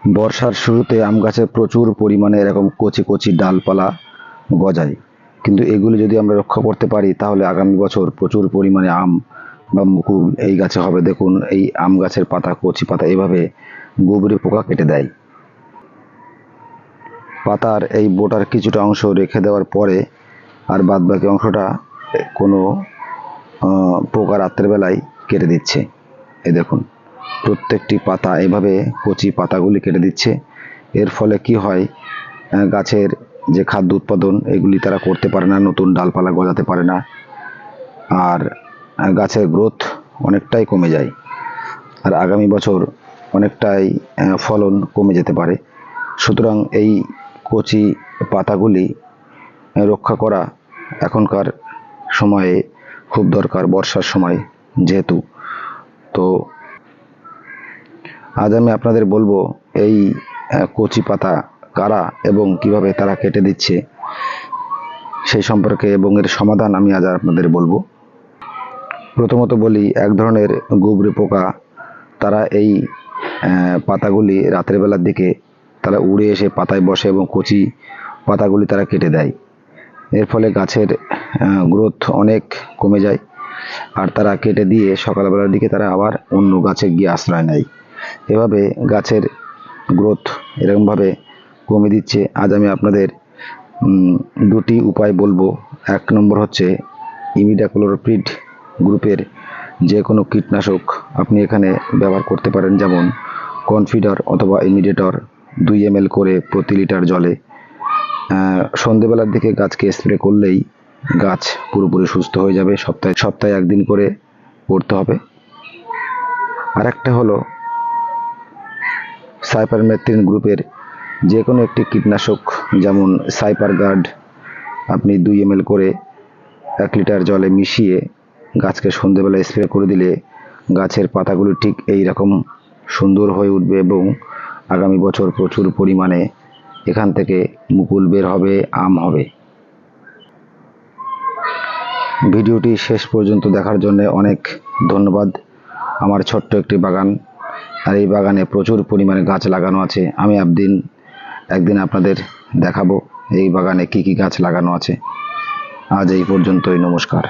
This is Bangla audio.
বর্ষার শুরুতে আম গাছে প্রচুর পরিমাণে এরকম কচি কচি ডালপালা গজায়। কিন্তু এগুলি যদি আমরা রক্ষা করতে পারি, তাহলে আগামী বছর প্রচুর পরিমাণে আম বা মুকুল এই গাছে হবে। দেখুন, এই আম গাছের পাতা, কচি পাতা এভাবে গোবরে পোকা কেটে দেয়। পাতার এই বোটার কিছুটা অংশ রেখে দেওয়ার পরে আর বাদ বাকি অংশটা কোনো পোকা রাত্রেবেলায় কেটে দিচ্ছে। এই দেখুন। প্রত্যেকটি পাতা এভাবে কচি পাতাগুলি কেটে দিচ্ছে। এর ফলে কি হয় গাছের যে খাদ্য উৎপাদন, এগুলি তারা করতে পারে না, নতুন ডালপালা গজাতে পারে না। আর গাছের গ্রোথ অনেকটাই কমে যায়। আর আগামী বছর অনেকটাই ফলন কমে যেতে পারে। সুতরাং এই কচি পাতাগুলি রক্ষা করা এখনকার সময়ে খুব দরকার, বর্ষার সময় যেহেতু। তো আজ আমি আপনাদের বলব, এই কচি পাতা কারা এবং কীভাবে তারা কেটে দিচ্ছে, সেই সম্পর্কে এবং এর সমাধান আমি আজ আপনাদের বলব। প্রথমত বলি, এক ধরনের গুবরে পোকা, তারা এই পাতাগুলি রাতের বেলার দিকে তারা উড়ে এসে পাতায় বসে এবং কচি পাতাগুলি তারা কেটে দেয়। এর ফলে গাছের গ্রোথ অনেক কমে যায়, আর তারা কেটে দিয়ে সকালবেলার দিকে তারা আবার অন্য গাছে গিয়ে আশ্রয় নেয়। এভাবে গাছের গ্রোথ এরকমভাবে কমে দিচ্ছে। আজ আমি আপনাদের দুটি উপায় বলব। এক নম্বর হচ্ছে ইমিডাক্লোরোপিড গ্রুপের যে কোনো কীটনাশক আপনি এখানে ব্যবহার করতে পারেন। যেমন কনফিডার অথবা ইমিডিয়েটর দুই এম করে প্রতি লিটার জলে। সন্ধেবেলার দিকে গাছকে স্প্রে করলেই গাছ পুরোপুরি সুস্থ হয়ে যাবে। সপ্তাহে সপ্তাহে একদিন করে করতে হবে। আর একটা হলো সাইপারমেথ্রিন গ্রুপের যে কোনো একটি কীটনাশক, যেমন সাইপার গার্ড, আপনি দুই এম করে এক লিটার জলে মিশিয়ে গাছকে সন্ধেবেলা স্প্রে করে দিলে গাছের পাতাগুলি ঠিক এই রকম সুন্দর হয়ে উঠবে এবং আগামী বছর প্রচুর পরিমাণে এখান থেকে মুকুল বের হবে, আম হবে। ভিডিওটি শেষ পর্যন্ত দেখার জন্য অনেক ধন্যবাদ। আমার ছোট্ট একটি বাগান আর এই বাগানে প্রচুর পরিমাণে গাছ লাগানো আছে। আমি একদিন একদিন আপনাদের দেখাবো এই বাগানে কি কি গাছ লাগানো আছে। আজ এই পর্যন্তই, নমস্কার।